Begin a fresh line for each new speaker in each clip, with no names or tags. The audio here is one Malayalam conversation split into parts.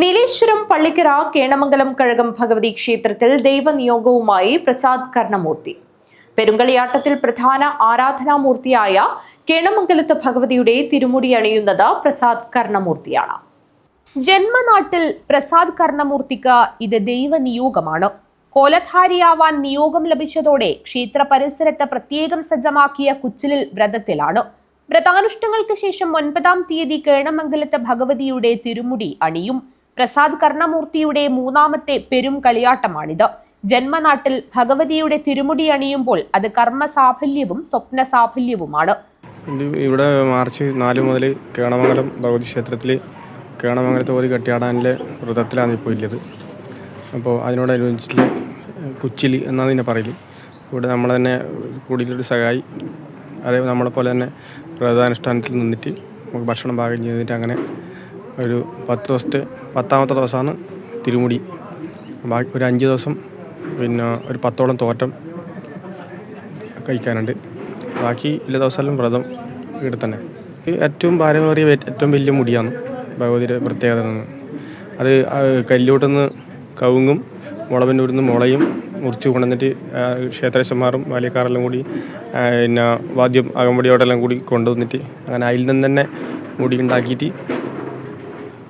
നീലേശ്വരം പള്ളിക്കര കേണമംഗലം കഴകം ഭഗവതി ക്ഷേത്രത്തിൽ ദൈവനിയോഗവുമായി പ്രസാദ് കർണമൂർത്തി. പെരുങ്കളിയാട്ടത്തിൽ പ്രധാന ആരാധനാമൂർത്തിയായ കേണമംഗലത്ത് ഭഗവതിയുടെ തിരുമുടി അണിയുന്നത് പ്രസാദ് കർണമൂർത്തിയാണ്. ജന്മനാട്ടിൽ പ്രസാദ് കർണമൂർത്തിക്ക് ഇത് ദൈവനിയോഗമാണ്. കോലധാരിയാവാൻ നിയോഗം ലഭിച്ചതോടെ ക്ഷേത്ര പരിസരത്ത് പ്രത്യേകം സജ്ജമാക്കിയ കുച്ചിലിൽ വ്രതത്തിലാണ്. വ്രതാനുഷ്ഠങ്ങൾക്ക് ശേഷം ഒൻപതാം തീയതി കേണമംഗലത്ത് ഭഗവതിയുടെ തിരുമുടി അണിയും. പ്രസാദ് കർണമൂർത്തിയുടെ മൂന്നാമത്തെ പെരും കളിയാട്ടമാണിത്. ജന്മനാട്ടിൽ ഭഗവതിയുടെ തിരുമുടി അണിയുമ്പോൾ അത് കർമ്മ സാഫല്യവും സ്വപ്ന സാഫല്യവുമാണ്
ഇവിടെ മാർച്ച് നാല് മുതൽ കേണമംഗലം ഭഗവതി ക്ഷേത്രത്തിൽ കേണമംഗലത്ത് പോയി കെട്ടിയാടാനിലെ വ്രതത്തിലാണ് ഇപ്പോൾ ഇല്ലത് അപ്പോൾ അതിനോടനുബന്ധിച്ചിട്ട് കുച്ചിലി എന്നാണ് ഇതിനെ പറയൽ. ഇവിടെ നമ്മൾ തന്നെ കൂടുതലൊരു സഹായി അതേ നമ്മളെപ്പോലെ തന്നെ വ്രതാനുഷ്ഠാനത്തിൽ നിന്നിട്ട് നമുക്ക് ഭക്ഷണം പാകം ചെയ്തിട്ട് അങ്ങനെ ഒരു പത്ത് ദിവസത്തെ പത്താമത്തെ ദിവസമാണ് തിരുമുടി. ബാക്കി ഒരു അഞ്ച് ദിവസം പിന്നെ ഒരു പത്തോളം തോറ്റം കഴിക്കാനുണ്ട്. ബാക്കി എല്ലാ ദിവസമെല്ലാം വ്രതം ഇവിടെ തന്നെ. ഏറ്റവും ഭാരമേറിയ ഏറ്റവും വലിയ മുടിയാണ് ഭഗവതിയുടെ പ്രത്യേകത അത് കല്ലൂട്ടുനിന്ന് കവുങ്ങും മുളവിന്റെ നിന്ന് മുളയും മുറിച്ച് കൊണ്ടുവന്നിട്ട് ക്ഷേത്രേശന്മാരും ബാല്യക്കാരെല്ലാം കൂടി പിന്നെ വാദ്യം അകമ്പടിയോടെല്ലാം കൂടി കൊണ്ടുവന്നിട്ട് അങ്ങനെ അതിൽ നിന്ന് തന്നെ മുടി ഉണ്ടാക്കിയിട്ട്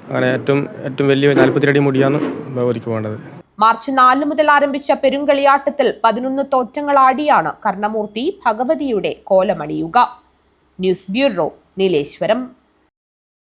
അങ്ങനെ ഏറ്റവും ഏറ്റവും വലിയ നാൽപ്പത്തിരടി മുടിയാണ് ഭഗവതിക്ക് വേണ്ടത്.
മാർച്ച് നാല് മുതൽ ആരംഭിച്ച പെരുങ്കളിയാട്ടത്തിൽ പതിനൊന്ന് തോറ്റങ്ങളാടിയാണ് കർണമൂർത്തി ഭഗവതിയുടെ കോലമണിയുക. News bureau Nileshwaram.